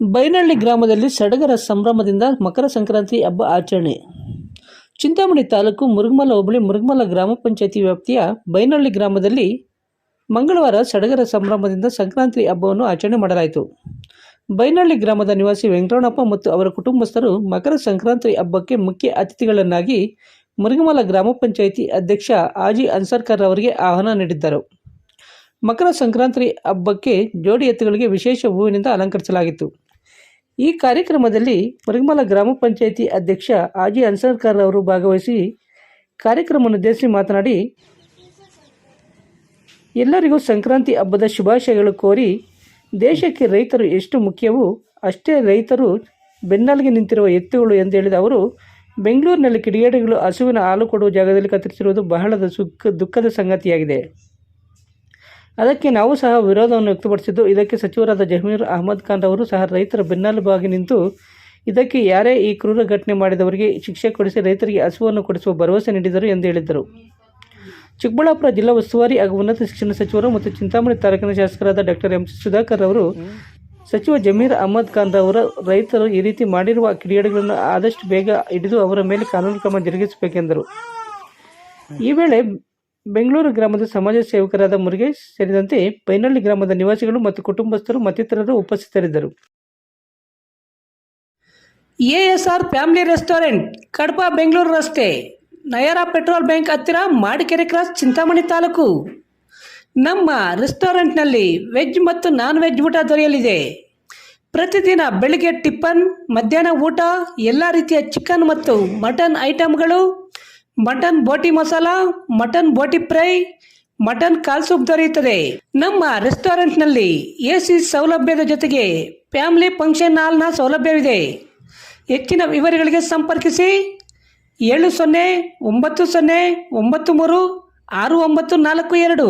ಬೈನಹಳ್ಳಿ ಗ್ರಾಮದಲ್ಲಿ ಸಡಗರ ಸಂಭ್ರಮದಿಂದ ಮಕರ ಸಂಕ್ರಾಂತಿ ಹಬ್ಬ ಆಚರಣೆ. ಚಿಂತಾಮಣಿ ತಾಲೂಕು ಮುರುಗಮಲ ಹೋಬಳಿ ಮುರುಗಮಲ ಗ್ರಾಮ ಪಂಚಾಯತಿ ವ್ಯಾಪ್ತಿಯ ಬೈನಹಳ್ಳಿ ಗ್ರಾಮದಲ್ಲಿ ಮಂಗಳವಾರ ಸಡಗರ ಸಂಭ್ರಮದಿಂದ ಸಂಕ್ರಾಂತಿ ಹಬ್ಬವನ್ನು ಆಚರಣೆ ಮಾಡಲಾಯಿತು. ಬೈನಹಳ್ಳಿ ಗ್ರಾಮದ ನಿವಾಸಿ ವೆಂಕಟರಣಪ್ಪ ಮತ್ತು ಅವರ ಕುಟುಂಬಸ್ಥರು ಮಕರ ಸಂಕ್ರಾಂತಿ ಹಬ್ಬಕ್ಕೆ ಮುಖ್ಯ ಅತಿಥಿಗಳನ್ನಾಗಿ ಮುರುಗಮಲ ಗ್ರಾಮ ಪಂಚಾಯಿತಿ ಅಧ್ಯಕ್ಷ ಆಜಿ ಅನ್ಸರ್ಕರ್ ಅವರಿಗೆ ಆಹ್ವಾನ ನೀಡಿದ್ದರು. ಮಕರ ಸಂಕ್ರಾಂತಿ ಹಬ್ಬಕ್ಕೆ ಜೋಡಿ ಎತ್ತುಗಳಿಗೆ ವಿಶೇಷ ಹೂವಿನಿಂದ ಅಲಂಕರಿಸಲಾಗಿತ್ತು. ಈ ಕಾರ್ಯಕ್ರಮದಲ್ಲಿ ಮರಿಗಮಲ ಗ್ರಾಮ ಪಂಚಾಯಿತಿ ಅಧ್ಯಕ್ಷ ಆಜಿ ಅನ್ಸರ್ಕರ್ ಅವರು ಭಾಗವಹಿಸಿ ಕಾರ್ಯಕ್ರಮವನ್ನು ಉದ್ದೇಶಿಸಿ ಮಾತನಾಡಿ, ಎಲ್ಲರಿಗೂ ಸಂಕ್ರಾಂತಿ ಹಬ್ಬದ ಶುಭಾಶಯಗಳು ಕೋರಿ ದೇಶಕ್ಕೆ ರೈತರು ಎಷ್ಟು ಮುಖ್ಯವೋ ಅಷ್ಟೇ ರೈತರು ಬೆನ್ನಲ್ಲಿಗೆ ನಿಂತಿರುವ ಎತ್ತುಗಳು ಎಂದು ಹೇಳಿದ ಅವರು, ಬೆಂಗಳೂರಿನಲ್ಲಿ ಕಿಡಿಗೇಡಿಗಳು ಹಸುವಿನ ಹಾಲು ಕೊಡುವ ಜಾಗದಲ್ಲಿ ಕತ್ತರಿಸಿರುವುದು ಬಹಳ ದುಃಖ ದುಃಖದ ಸಂಗತಿಯಾಗಿದೆ. ಅದಕ್ಕೆ ನಾವು ಸಹ ವಿರೋಧವನ್ನು ವ್ಯಕ್ತಪಡಿಸಿದ್ದು, ಇದಕ್ಕೆ ಸಚಿವರಾದ ಜಮೀರ್ ಅಹಮದ್ ಖಾನ್ ಅವರು ಸಹ ರೈತರ ಬೆನ್ನೆಲುಬಾಗಿ ನಿಂತು, ಇದಕ್ಕೆ ಯಾರೇ ಈ ಕ್ರೂರ ಘಟನೆ ಮಾಡಿದವರಿಗೆ ಶಿಕ್ಷೆ ಕೊಡಿಸಿ ರೈತರಿಗೆ ಹಸುವನ್ನು ಕೊಡಿಸುವ ಭರವಸೆ ನೀಡಿದರು ಎಂದು ಹೇಳಿದರು ಚಿಕ್ಕಬಳ್ಳಾಪುರ ಜಿಲ್ಲಾ ಉಸ್ತುವಾರಿ ಹಾಗೂ ಉನ್ನತ ಶಿಕ್ಷಣ ಸಚಿವರು ಮತ್ತು ಚಿಂತಾಮಣಿ ತಾಲೂಕಿನ ಶಾಸಕರಾದ ಡಾಕ್ಟರ್ ಎಂ ಸುಧಾಕರ್ ಅವರು ಸಚಿವ ಜಮೀರ್ ಅಹಮದ್ ಖಾನ್ ರವರು ರೈತರು ಈ ರೀತಿ ಮಾಡಿರುವ ಕಿಡಿಗೇಡಿಗಳನ್ನು ಆದಷ್ಟು ಬೇಗ ಹಿಡಿದು ಅವರ ಮೇಲೆ ಕಾನೂನು ಕ್ರಮ ಜರುಗಿಸಬೇಕೆಂದರು. ಈ ವೇಳೆ ಬೆಂಗಳೂರು ಗ್ರಾಮದ ಸಮಾಜ ಸೇವಕರಾದ ಮುರುಗೇಶ್ ಸೇರಿದಂತೆ ಪೈನಳ್ಳಿ ಗ್ರಾಮದ ನಿವಾಸಿಗಳು ಮತ್ತು ಕುಟುಂಬಸ್ಥರು ಮತ್ತಿತರರು ಉಪಸ್ಥಿತರಿದ್ದರು. ASR family restaurant Kadapa Bengaluru ರಸ್ತೆ, ನಯರಾ ಪೆಟ್ರೋಲ್ ಬ್ಯಾಂಕ್ ಹತ್ತಿರ ಮಾಡಿಕೆರೆ ಕ್ರಾಸ್ ಚಿಂತಾಮಣಿ ತಾಲೂಕು. ನಮ್ಮ ರೆಸ್ಟೋರೆಂಟ್ನಲ್ಲಿ ವೆಜ್ ಮತ್ತು ನಾನ್ ವೆಜ್ ಊಟ ದೊರೆಯಲಿದೆ. ಪ್ರತಿದಿನ ಬೆಳಿಗ್ಗೆ ಟಿಫನ್ ಮಧ್ಯಾಹ್ನ ಊಟ, ಎಲ್ಲ ರೀತಿಯ ಚಿಕನ್ ಮತ್ತು ಮಟನ್ ಐಟಮ್ಗಳು mutton boti masala, mutton boti fry, mutton ಕಾಲ್ ಸೂಪ್ ದೊರೆಯುತ್ತದೆ. ನಮ್ಮ ರೆಸ್ಟೋರೆಂಟ್ನಲ್ಲಿ ಎ ಸಿ ಸೌಲಭ್ಯದ ಜೊತೆಗೆ ಫ್ಯಾಮಿಲಿ ಫಂಕ್ಷನ್ ಹಾಲ್ನ ಸೌಲಭ್ಯವಿದೆ. ಹೆಚ್ಚಿನ ವಿವರಗಳಿಗೆ ಸಂಪರ್ಕಿಸಿ ಏಳು ಸೊನ್ನೆ ಒಂಬತ್ತು ಸೊನ್ನೆ ಒಂಬತ್ತು ಮೂರು ಆರು ಒಂಬತ್ತು ನಾಲ್ಕು ಎರಡು.